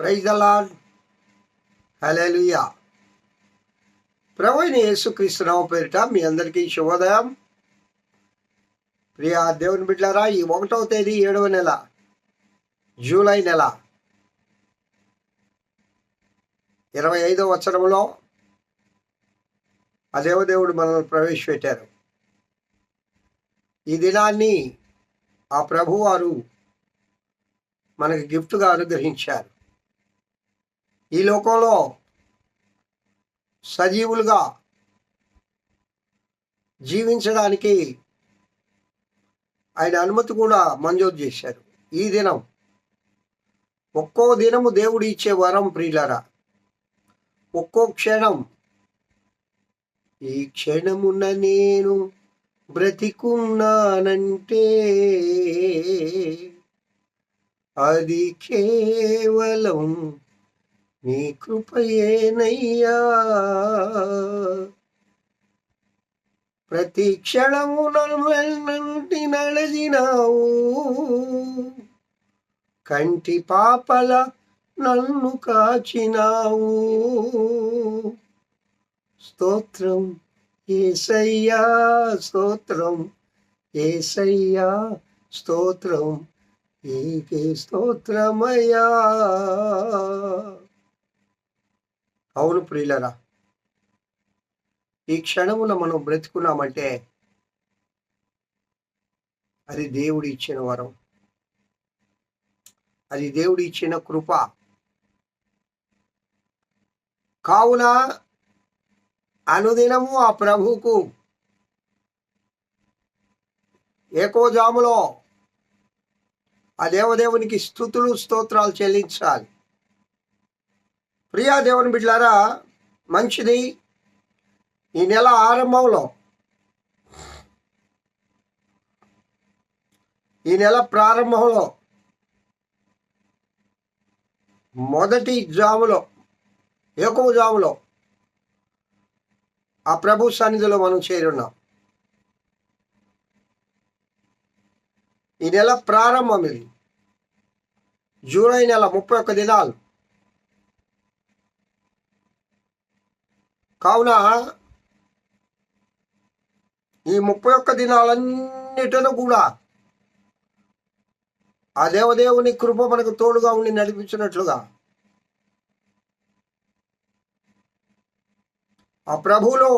Praise అలాడ్ lord hallelujah ప్రభు అయిన యేసుక్రీస్తునామ పేరిట మీ అందరికీ శుభోదయం. ప్రియా దేవుని బిడ్డారా ఈ ఒకటవ తేదీ ఏడవ నెల జూలై నెల ఇరవై ఐదవ వచ్చరంలో ఆ దేవదేవుడు మనల్ని ప్రవేశపెట్టారు. ఈ దినాన్ని ఆ ప్రభువారు మనకి గిఫ్ట్గా అనుగ్రహించారు. ఈ లోకంలో సజీవులుగా జీవించడానికి ఆయన అనుమతి కూడా మంజూరు చేశారు. ఈ దినం ఒక్కో దినము దేవుడు ఇచ్చే వరం ప్రియులరా ఒక్కో క్షణం ఈ క్షణమున నేను బ్రతికున్నానంటే అది కేవలం నీ కృపయేనయ్యా. ప్రతి క్షణము నన్నంటి నడిచినావు కంటి పాపల నన్ను కాచినావు. స్తోత్రం ఏసయ్యా స్తోత్రం ఏసయ్యా స్తోత్రం. ఏకే స్తోత్రమయ్యా. అవును ప్రియులరా. ఈ క్షణమున మనం బ్రతుకున్నామంటే అది దేవుడు ఇచ్చిన వరం. అది దేవుడు ఇచ్చిన కృప. కావున అనుదినము ఆ ప్రభువుకు ఏకోజాములో ఆ దేవదేవునికి స్థుతులు స్తోత్రాలు చెల్లించాలి. ప్రియా దేవుని బిడ్డలారా మంచిది. ఈ నెల ఆరంభంలో ఈ నెల ప్రారంభంలో మొదటి జాములో ఏకవ జాములో ఆ ప్రభు సన్నిధిలో మనం చేరున్నాం ఈ నెల ప్రారంభం ఇది. జూలై నెల ముప్పై ఒక్క దినాలు. కావున ఈ ముప్పై ఒక్క దినాలన్నిటిలో కూడా ఆ దేవదేవుని కృప మనకు తోడుగా ఉండి నడిపించినట్లుగా ఆ ప్రభులో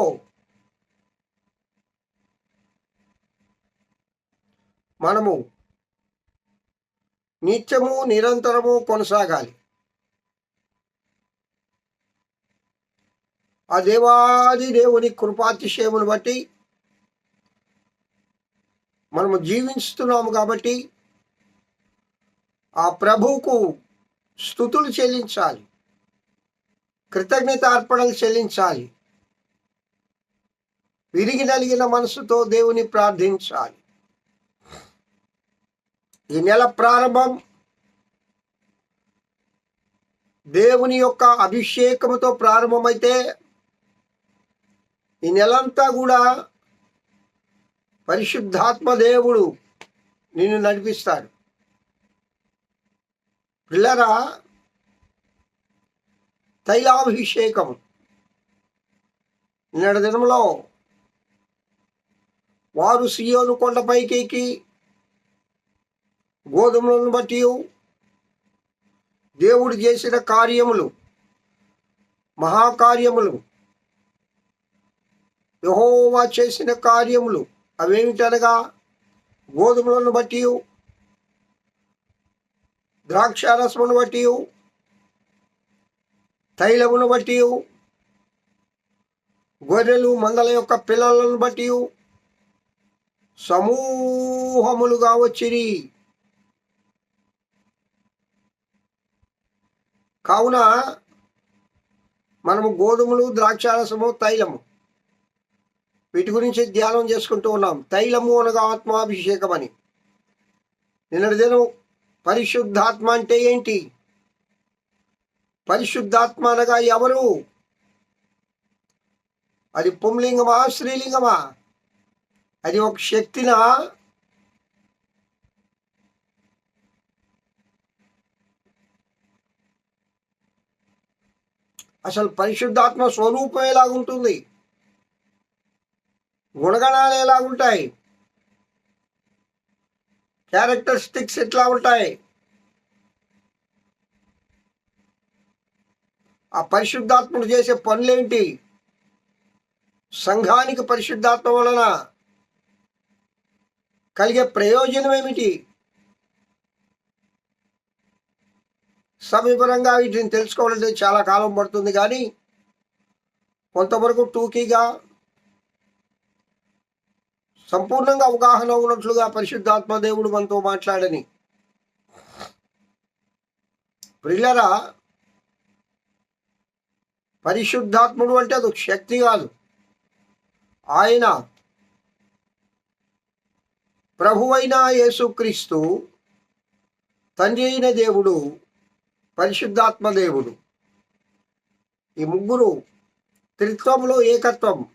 మనము నిత్యము నిరంతరము కొనసాగాలి. ఆ దేవాది దేవుని కృపాతిశయమును బట్టి మనము జీవిస్తున్నాము కాబట్టి ఆ ప్రభువుకు స్థుతులు చెల్లించాలి. కృతజ్ఞత అర్పణలు చెల్లించాలి. విరిగి నలిగిన మనసుతో దేవుని ప్రార్థించాలి. ఈ నెల ప్రారంభం దేవుని యొక్క అభిషేకముతో ప్రారంభమైతే ఈ నెలంతా కూడా పరిశుద్ధాత్మ దేవుడు నిన్ను నడిపిస్తాడు. పిల్లరా తైలాభిషేకం నిన్నటి దినంలో వారు సియోను కొండపైకి గోధుమలను బట్టి దేవుడు చేసిన కార్యములు మహాకార్యములు యహోవా చేసిన కార్యములు అవేమిటనగా? గోధుమలను బట్టి ద్రాక్షారసమును బట్టి తైలమును బట్టి గొర్రెలు మందల యొక్క పిల్లలను బట్టి సమూహములుగా వచ్చిరి. కావున మనము గోధుమలు ద్రాక్షారసము తైలము వీటి గురించి ధ్యానం చేసుకుంటూ ఉన్నాం. తైలము అనగా ఆత్మాభిషేకం అని నిన్నటి దినం పరిశుద్ధాత్మ అంటే ఏంటి? పరిశుద్ధాత్మ అనగా ఎవరు? అది పుంలింగమా స్త్రీలింగమా? అది ఒక శక్తినా? అసలు పరిశుద్ధాత్మ స్వరూపం ఎలాగుంటుంది గుణగణాలు ఎలా ఉంటాయి. క్యారెక్టరిస్టిక్స్ ఎట్లా ఉంటాయి? ఆ పరిశుద్ధాత్ముడు చేసే పనులేంటి? సంఘానికి పరిశుద్ధాత్మ వలన కలిగే ప్రయోజనం ఏమిటి? సమీపరంగా వీటిని తెలుసుకోవాలంటే చాలా కాలం పడుతుంది కానీ కొంతవరకు టూకీగా సంపూర్ణంగా అవగాహన ఉన్నట్లుగా పరిశుద్ధాత్మదేవుడు మనతో మాట్లాడని. ప్రిల్లరా పరిశుద్ధాత్ముడు అంటే అది ఒక శక్తి కాదు. ఆయన ప్రభువైన యేసుక్రీస్తు తండ్రి అయిన దేవుడు పరిశుద్ధాత్మ దేవుడు. ఈ ముగ్గురు త్రిత్వంలో ఏకత్వం.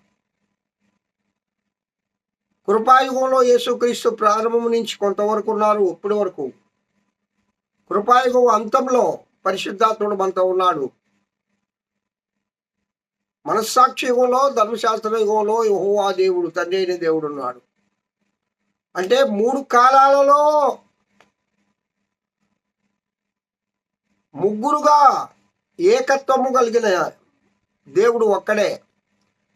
కృపాయుగంలో యేసుక్రీస్తు ప్రారంభం నుంచి కొంతవరకు ఉన్నారు ఇప్పటి వరకు. కృపాయుగం అంతంలో పరిశుద్ధాత్ముడు మనతో ఉన్నాడు. మనస్సాక్షి యుగంలో ధర్మశాస్త్ర యుగంలో యెహోవా దేవుడు తండ్రి అయిన దేవుడు ఉన్నాడు. అంటే మూడు కాలాలలో ముగ్గురుగా ఏకత్వము కలిగిన దేవుడు ఒక్కడే.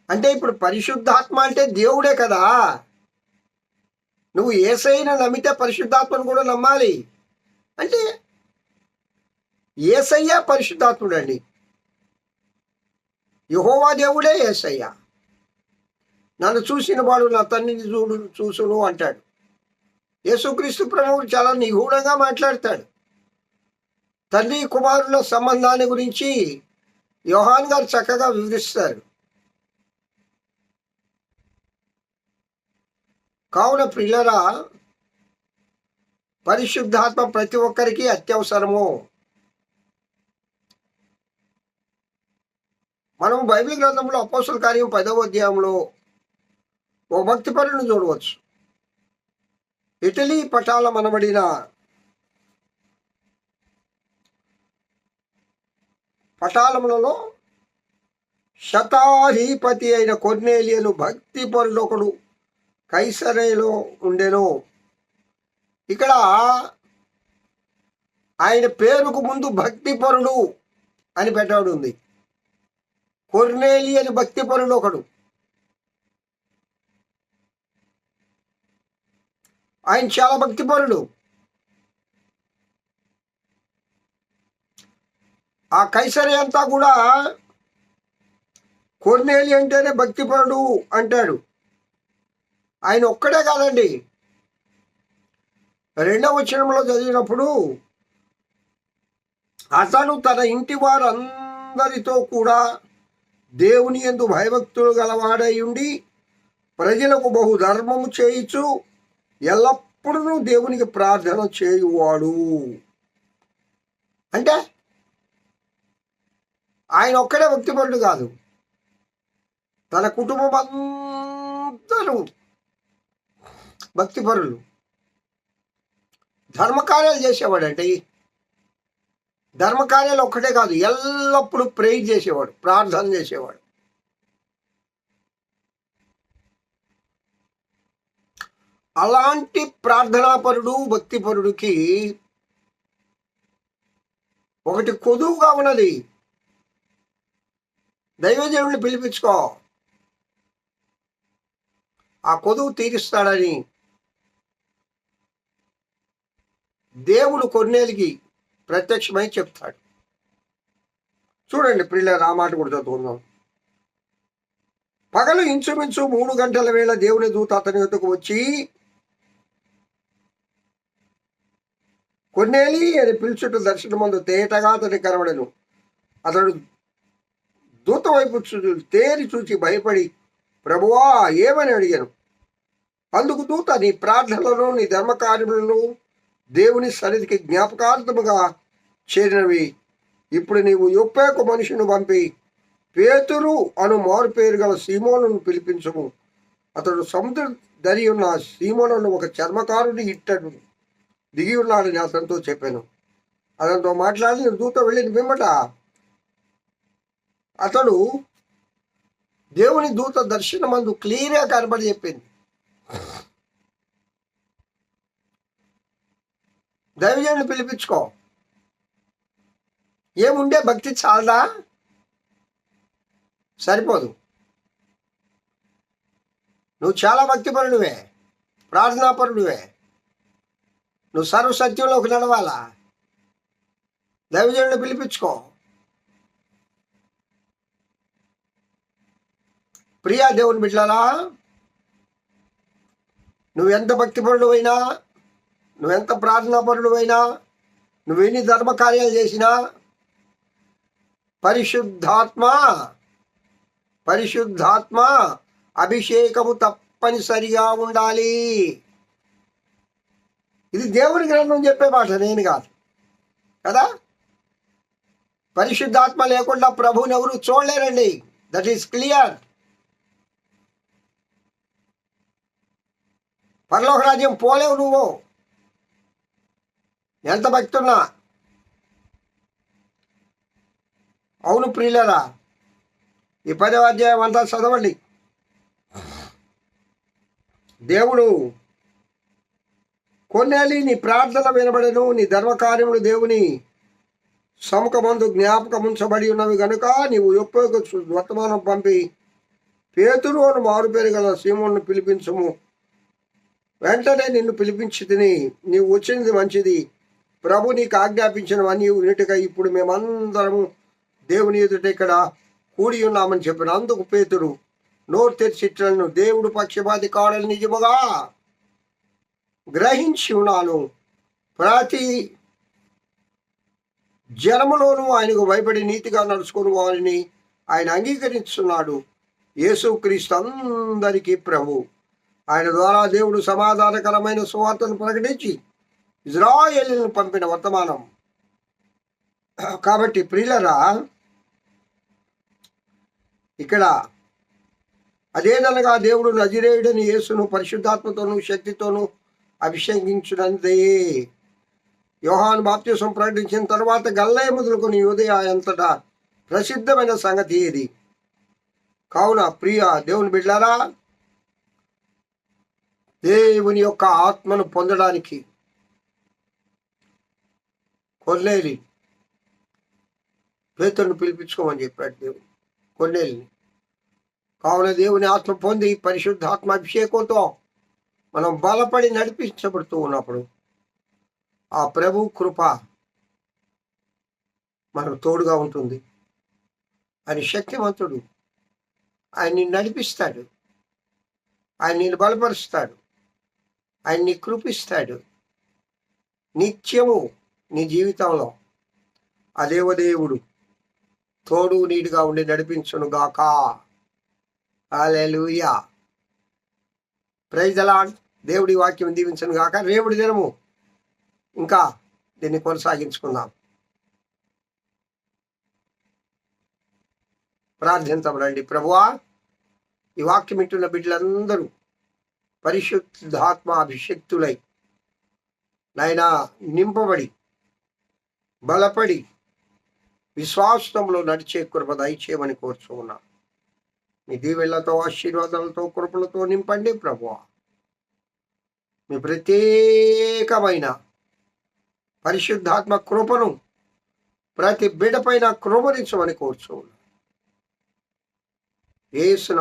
అంటే ఇప్పుడు పరిశుద్ధాత్మ అంటే దేవుడే కదా. నువ్వు ఏసైనా నమ్మితే పరిశుద్ధాత్మను కూడా నమ్మాలి. అంటే ఏసయ్య పరిశుద్ధాత్ముడు అండి యహోవా దేవుడే ఏసయ్య. నన్ను చూసిన వాడు నా తండ్రిని చూడు చూసును అంటాడు. యేసుక్రీస్తు ప్రభువు చాలా నిగూఢంగా మాట్లాడతాడు. తండ్రి కుమారుల సంబంధాన్ని గురించి యోహాన్ గారు చక్కగా వివరిస్తారు. కావున పిల్లరా పరిశుద్ధాత్మ ప్రతి ఒక్కరికి అత్యవసరము. మనం బైబిల్ గ్రంథంలో అపోసల కార్యం పదవ అధ్యాయంలో ఓ భక్తి పనులను చూడవచ్చు. ఇటలీ పటాల మనబడిన పటాలములలో శతాధిపతి అయిన కొర్నేలియను భక్తి పరుడొకడు. కైసరేలో ఉండెను. ఇక్కడ ఆయన పేరుకు ముందు భక్తిపరుడు అని పెట్టాడు ఉంది కొర్నేలి అని భక్తిపరుడు ఒకడు. ఆయన చాలా భక్తిపరుడు. ఆ కైసరి అంతా కూడా కొర్నేలి అంటేనే భక్తిపరుడు అంటాడు. ఆయన ఒక్కడే కాదండి. రెండవ వచనంలో చదివినప్పుడు అతను తన ఇంటి వారందరితో కూడా దేవుని ఎందు భయభక్తులు గలవాడై ఉండి ప్రజలకు బహు ధర్మము చేయించు ఎల్లప్పుడూ దేవునికి ప్రార్థన చేయువాడు. అంటే ఆయన ఒక్కడే భక్తిపరుడు కాదు. తన కుటుంబం అందరూ భక్తిపరులు. ధర్మకార్యాలు చేసేవాడంటే ధర్మకార్యాలు ఒక్కటే కాదు ఎల్లప్పుడూ ప్రేయర్ చేసేవాడు ప్రార్థన చేసేవాడు. అలాంటి ప్రార్థనాపరుడు భక్తిపరుడికి ఒకటి కొదువుగా ఉన్నది. దైవదేవుడిని పిలిపించుకో. ఆ కొదువు తీరుస్తాడని దేవుడు కొన్నేలికి ప్రత్యక్షమై చెప్తాడు. చూడండి పిల్ల రామాట కూడా చదువుకుందాం. పగలు ఇంచుమించు మూడు గంటల వేళ దేవుని దూత అతని వద్దకు వచ్చి కొన్నేలి అని పిలుచుట దర్శనమందు తేటగా అతని కనబడను. అతడు దూత వైపు తేరి చూచి భయపడి ప్రభువా ఏమని అడిగాను? అందుకు దూత నీ ప్రార్థనలను నీ ధర్మకార్యములను దేవుని సన్నిధికి జ్ఞాపకార్థముగా చేరినవి. ఇప్పుడు నీవు యొప్పేక మనిషిని పంపి పేతురు అను మారుపేరు గల సీమోనును పిలిపించము. అతడు సముద్ర దరి ఉన్న సీమోనను ఒక చర్మకారుని ఇట్టడు. దిగి ఉన్నాడని అతనితో చెప్పాను. అతనితో మాట్లాడి దూత వెళ్ళిన పిమ్మట అతడు దేవుని దూత దర్శనమందు క్లియర్గా కనబడి చెప్పింది. దైవజనుని పిలిపించుకో. ఏముండే భక్తి చాలదా? సరిపోదు. నువ్వు చాలా భక్తిపరుడువే ప్రార్థనాపరుడువే నువ్వు సర్వసత్యంలోకి నడవాలా? దైవజనుడు పిలిపించుకో. ప్రియా దేవుని బిడ్డలారా ఎంత భక్తిపరుడు అయినా నువ్వెంత ప్రార్థనాపరుడువైనా నువ్వెన్ని ధర్మకార్యాలు చేసినా పరిశుద్ధాత్మ పరిశుద్ధాత్మ అభిషేకము తప్పనిసరిగా ఉండాలి. ఇది దేవుని గ్రంథం చెప్పే మాట నేను కాదు. కదా? పరిశుద్ధాత్మ లేకుండా ప్రభుని ఎవరు చూడలేరండి. దట్ ఈస్ క్లియర్ పరలోక రాజ్యం పోలేవు నువ్వు. ఎంత భక్తున్నా? అవును ప్రియులరా ఈ పదవ అధ్యాయం అంతా చదవండి. దేవుడు కొన్నేళ్ళి నీ ప్రార్థన వినబడను నీ ధర్మకార్యములు దేవుని సముఖమందు జ్ఞాపకం ఉంచబడి ఉన్నవి కనుక నీవు ఎప్పుడు వర్తమానం పంపి పేతురు అని మారు పేరు గల సీమోను పిలిపించము. వెంటనే నిన్ను పిలిపించి తిని నీవు వచ్చినది మంచిది. ప్రభు నీకు ఆజ్ఞాపించినవన్నీ ఉన్నట్టుగా ఇప్పుడు మేమందరము దేవుని ఎదుట ఇక్కడ కూడి ఉన్నామని చెప్పిన అందుకు పేతుడు నోరు తెరిచిట్లను దేవుడు పక్షపాతి కాడని నిజముగా గ్రహించి ఉన్నాను. ప్రతి జనములోనూ ఆయనకు భయపడి నీతిగా నడుచుకుని వారిని ఆయన అంగీకరిస్తున్నాడు యేసుక్రీస్తు అందరికీ ప్రభు. ఆయన ద్వారా దేవుడు సమాధానకరమైన సువార్తను ప్రకటించి ఇజ్రాయేలీలను పంపిన వర్తమానం. కాబట్టి ప్రియులరా ఇక్కడ అదేదనగా దేవుడు నజిరేయుడని యేసును పరిశుద్ధాత్మతోనూ శక్తితోనూ అభిషేకించినందే యోహాను బాప్త్యసం ప్రకటించిన తర్వాత గల్లయ మొదలుకొని ఉదయ ఎంతటా ప్రసిద్ధమైన సంగతి ఇది కావున ప్రియ దేవుని బిడ్డారా దేవుని యొక్క ఆత్మను పొందడానికి కొల్లేలి. పేతుడిని పిలిపించుకోమని చెప్పాడు దేవుడు. కొల్లేలిని. కావున దేవుని ఆత్మ పొంది పరిశుద్ధాత్మ అభిషేకంతో మనం బలపడి నడిపించబడుతూ ఉన్నప్పుడు ఆ ప్రభు కృప మనకు తోడుగా ఉంటుంది. ఆయన శక్తివంతుడు. ఆయన్ని నడిపిస్తాడు. ఆయన బలపరుస్తాడు. ఆయన్ని కృపిస్తాడు. నిత్యము నీ జీవితంలో ఆ దేవుడు తోడు నీటిగా ఉండి నడిపించును గాక. హాలెలూయా ప్రైజ్ దేవుడి వాక్యం దీవించను గాక. రేవుడి దినము ఇంకా దీన్ని కొనసాగించుకుందాం. ప్రార్థించబడండి. ప్రభువా ఈ వాక్యం ఇంటున్న బిడ్డలందరూ పరిశుద్ధాత్మ అభిషక్తులై నాయన నింపబడి బలపడి విశ్వాసంలో నడిచే కృప దయచేయమని కోరుచున్నా మీ దీవెళ్ళతో ఆశీర్వాదాలతో కృపలతో నింపండి ప్రభు మీ ప్రత్యేకమైన పరిశుద్ధాత్మ కృపను ప్రతి బిడ్డపైన కృపరించమని కోరుచున్నా ఉన్నా.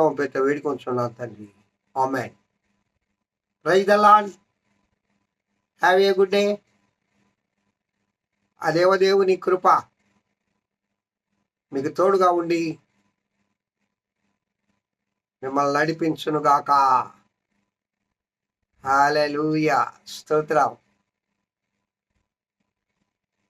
పెద్ద వేడుకొంచున్నా తండ్రి. Amen. Praise the have a good day. ఆ దేవదేవుని కృప మీకు తోడుగా ఉండి మిమ్మల్ని నడిపించునుగాక. హాలూయ స్తోత్రం.